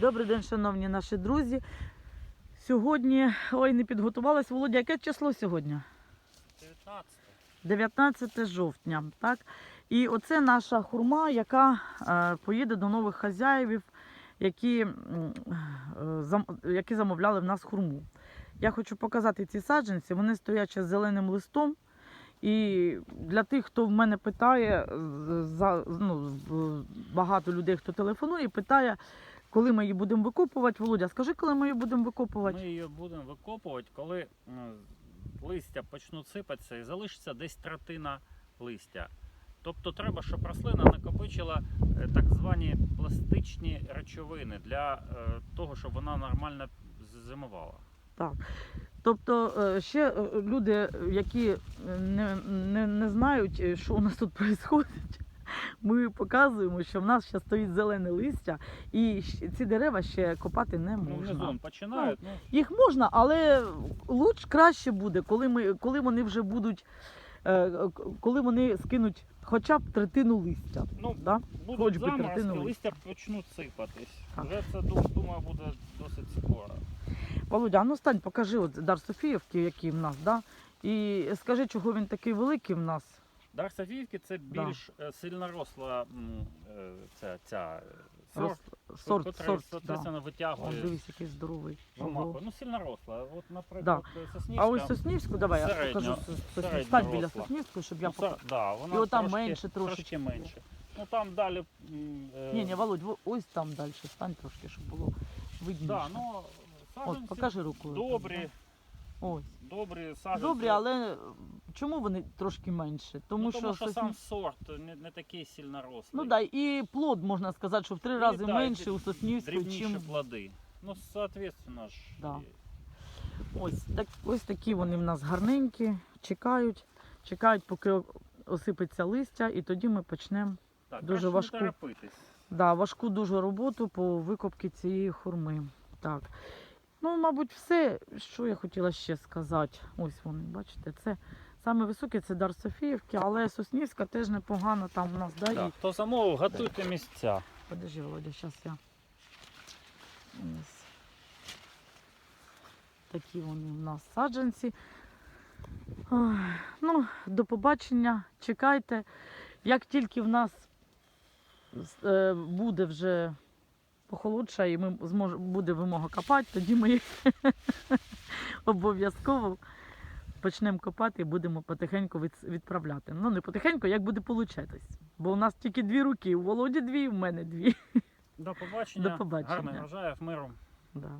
Добрий день, шановні наші друзі. Сьогодні, ой, не підготувалась. Володя, яке число сьогодні? 19. 19 жовтня. Так? І оце наша хурма, яка е, поїде до нових хазяїв, які, е, зам- які замовляли в нас хурму. Я хочу показати ці саджанці. Вони стоять ще з зеленим листом. І для тих, хто в мене питає, за, ну, багато людей, хто телефонує, питає, коли ми її будемо викопувати. Володя, скажи, коли ми її будемо викопувати? Ми її будемо викопувати, коли листя почнуть сипатися і залишиться десь третина листя. Тобто треба, щоб рослина накопичила е, так звані пластичні речовини для е, того, щоб вона нормально зимувала. Тобто е, ще люди, які не, не, не знають, що у нас тут відбувається, ми показуємо, що в нас ще стоїть зелене листя, і ці дерева ще копати не Ну, можна. внизу починають. Ну, Їх можна, але луч краще буде, коли, ми, коли вони вже будуть, е, коли вони скинуть хоча б третину листя. ну, Да? будуть Хоч би заморозки, третину листя почнуть сипатись. Так. Вже це думаю буде досить скоро. Володя, ну стань, покажи от Дар Софіївки, який в нас, да? і скажи, чого він такий великий в нас. Дар Софіївки це більш е, сильноросла м, е, ця, ця е, сорт, сорт, котрий, сорт, соответственно, О, витягує дивись, який здоровий. жумаху. Ого. Ну, сильно росла. От, наприклад, Соснівська. А ось Соснівську, давай я середньо- покажу Соснівську. середньо Стань біля росла. Соснівської, щоб я ну, покажу. це- да, вона І отам трошки, менше трошечки. трошки менше. Ну там далі. м, е, Ні, ні, Володь, во- ось там далі, стань трошки, щоб було видніше. да, ну, От, саджанці покажи рукою. добрі, Ось. добрі саджанці. Добрі, але чому вони трошки менше? Тому, ну, що, тому що сам сорт не, не такий сильно рослий. Ну да, і плод можна сказати, що в три І, рази да, менше у Соснівської, чим плоди. Ну, соответственно ж. Да. ось так. Ось такі вони в нас гарненькі, чекають, чекають, поки осипеться листя, і тоді ми почнемо Так, Дуже важку. Не да, важку дуже роботу по викопці цієї хурми. Так. Ну, мабуть, все, що я хотіла ще сказати. Ось вони, бачите, це саме високе це Дар Софіївки, але Соснівська теж непогана там у нас, да, Так, і хто замовив, готуйте місця. Подожди, Володя, зараз я. Ось. Такі вони в нас саджанці. Ой, ну, до побачення. Чекайте. Як тільки в нас е, буде вже похолодше і ми змож, буде вимога копати, тоді ми їх обов'язково почнемо копати і будемо потихеньку від, відправляти. Ну, не потихеньку, як буде получатись. Бо у нас тільки дві руки, у Володі дві, у мене дві. До побачення. До побачення. Гарних врожаїв, миром. Да.